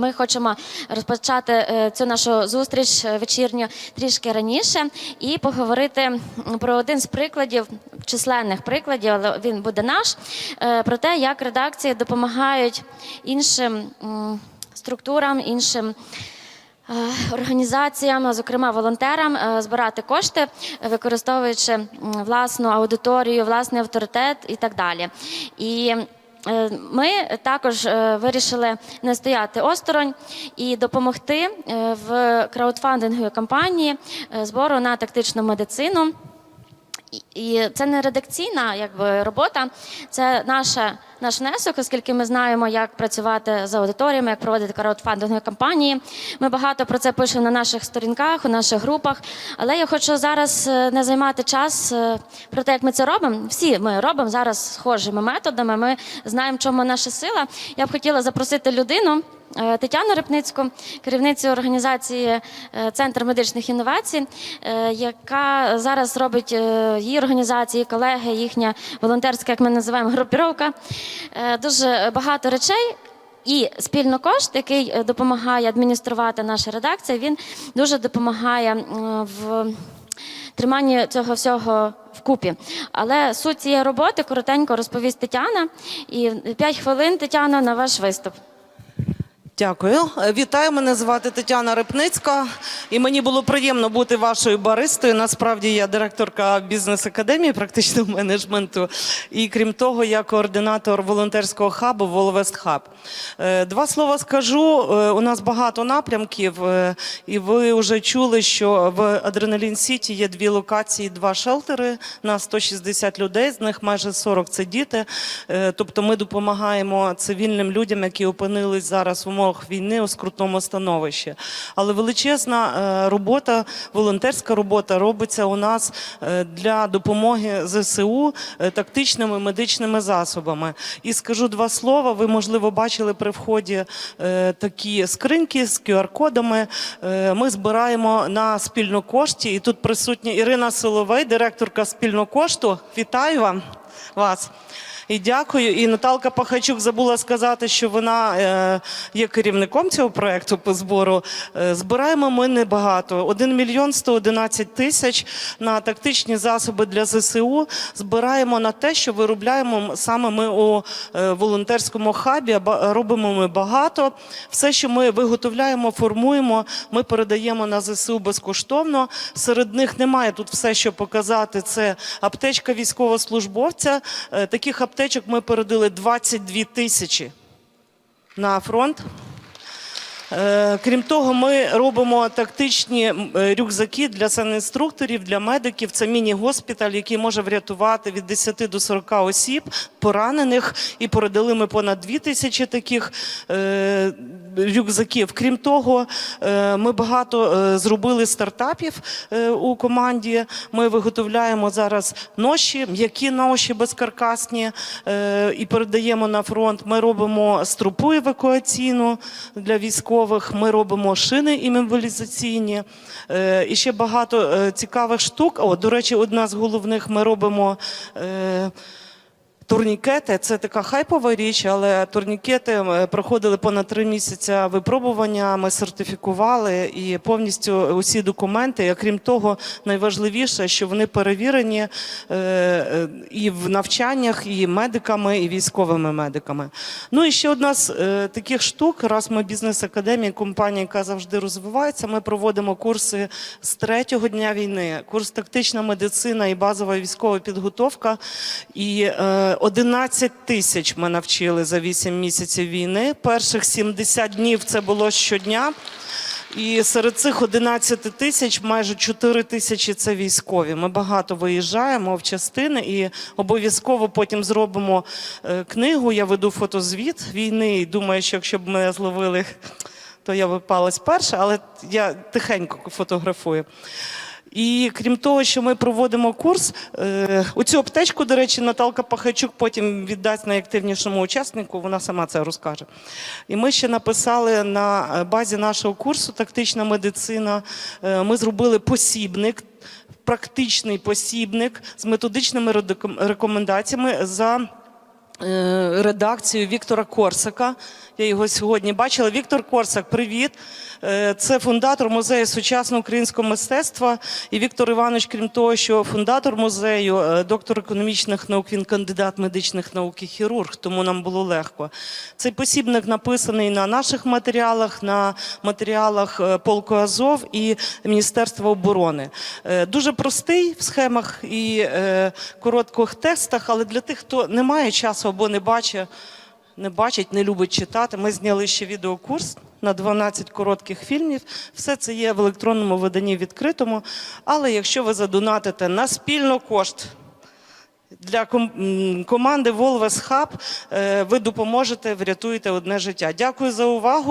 Ми хочемо розпочати е, цю нашу зустріч е, вечірню трішки раніше і поговорити про один з прикладів, численних прикладів, але він буде наш, е, про те, як редакції допомагають іншим структурам, іншим. Організаціям, зокрема волонтерам, збирати кошти, використовуючи власну аудиторію, власний авторитет і так далі. І Ми також е, вирішили не стояти осторонь і допомогти е, в краудфандинговій кампанії е, збору на тактичну медицину. І- це не редакційна якби, робота, це наша, наш внесок, оскільки ми знаємо, як працювати з аудиторіями, як проводити краудфандингові кампанії. Ми багато про це пишемо на наших сторінках, у наших групах. Але я хочу зараз е, не займати час е, про те, як ми це робимо. Всі ми робимо зараз схожими методами. Ми знаємо, чому наша сила. Я б хотіла запросити людину. Е, Тетяну Репницьку, керівницю організації е, Центр медичних інновацій, е, яка зараз робить її організації, колеги, їхня волонтерська, як ми називаємо, групіровка. Дуже багато речей. І спільно кошт, який допомагає адмініструвати наша редакція, він дуже допомагає в триманні цього всього вкупі. Але суть цієї роботи коротенько розповість Тетяна. І 5 хвилин, Тетяна, на ваш виступ. Дякую. Вітаю, мене звати Тетяна Репницька, і мені було приємно бути вашою баристою. Насправді я директорка бізнес-академії практичного менеджменту. І крім того, я координатор волонтерського хабу Волвест Хаб. Два слова скажу. Е, У нас багато напрямків, е, і ви вже чули, що в Адреналін Сіті є дві локації, два шелтери на 160 людей. З них майже 40 – це діти. Е, Тобто ми допомагаємо цивільним людям, які опинились зараз в умовах війни у скрутному становищі. Але величезна е, робота, волонтерська робота робиться у нас е, для допомоги ЗСУ е, тактичними медичними засобами. І скажу два слова. Ви, можливо, бачили при вході такі скриньки з QR-кодами. Ми збираємо на спільну кошті. І тут присутня Ірина Соловей, директорка спільного кошту. Вітаю вам вас. І дякую. І Наталка Пахачук забула сказати, що вона е, є керівником цього проекту по збору. Е, збираємо ми небагато. 1 мільйон 111 тисяч на тактичні засоби для ЗСУ. Збираємо на те, що виробляємо саме ми у е, волонтерському хабі. Робимо ми багато. Все, що ми виготовляємо, формуємо, ми передаємо на ЗСУ безкоштовно. Серед них немає тут все, що показати. Це аптечка військовослужбовця. Таких аптечок ми передали 22 тисячі на фронт. Е, Крім того, ми робимо тактичні е, рюкзаки для санінструкторів, для медиків. Це міні-госпіталь, який може врятувати від 10 до 40 осіб, поранених. І передали ми понад 2 тисячі таких е, рюкзаків. Крім того, е, ми багато е, зробили стартапів е, у команді. Ми виготовляємо зараз ноші, м'які ноші безкаркасні і передаємо на фронт. Ми робимо струпу евакуаційну для військових. Ми робимо шини імобілізаційні. Е, І ще багато цікавих штук. О, до речі, одна з головних ми робимо. Турнікети це така хайпова річ, але турнікети проходили понад три місяці випробування. Ми сертифікували і повністю усі документи. А крім того, найважливіше, що вони перевірені е, е, і в навчаннях, і медиками, і військовими медиками. Ну і ще одна з е, таких штук. Раз ми бізнес-академія, компанія, яка завжди розвивається. Ми проводимо курси з третього дня війни. Курс тактична медицина і базова військова підготовка. І е, 11 тисяч ми навчили за 8 місяців війни. Перших 70 днів це було щодня. І серед цих 11 тисяч майже 4 тисячі це військові. Ми багато виїжджаємо в частини і обов'язково потім зробимо е, книгу. Я веду фотозвіт війни. І думаю, що якщо б мене зловили, то я випалась перша, але я тихенько фотографую. І крім того, що ми проводимо курс, е, оцю аптечку, до речі, Наталка Пахачук потім віддасть найактивнішому учаснику, вона сама це розкаже. І ми ще написали на базі нашого курсу Тактична медицина. е, Ми зробили посібник, практичний посібник з методичними рекомендаціями за редакцію Віктора Корсака. Я його сьогодні бачила. Віктор Корсак, привіт. Е, Це фундатор музею сучасного українського мистецтва. І Віктор Іванович, крім того, що фундатор музею, е, доктор економічних наук, він кандидат медичних наук і хірург, тому нам було легко. Цей посібник написаний на наших матеріалах, на матеріалах е, полку Азов і Міністерства оборони. Е, Дуже простий в схемах і е, коротких текстах, але для тих, хто не має часу або не бачить, не бачить, не любить читати. Ми зняли ще відеокурс на 12 коротких фільмів. Все це є в електронному виданні відкритому. Але якщо ви задонатите на спільно кошт для команди Волвес е, ви допоможете, врятуєте одне життя. Дякую за увагу.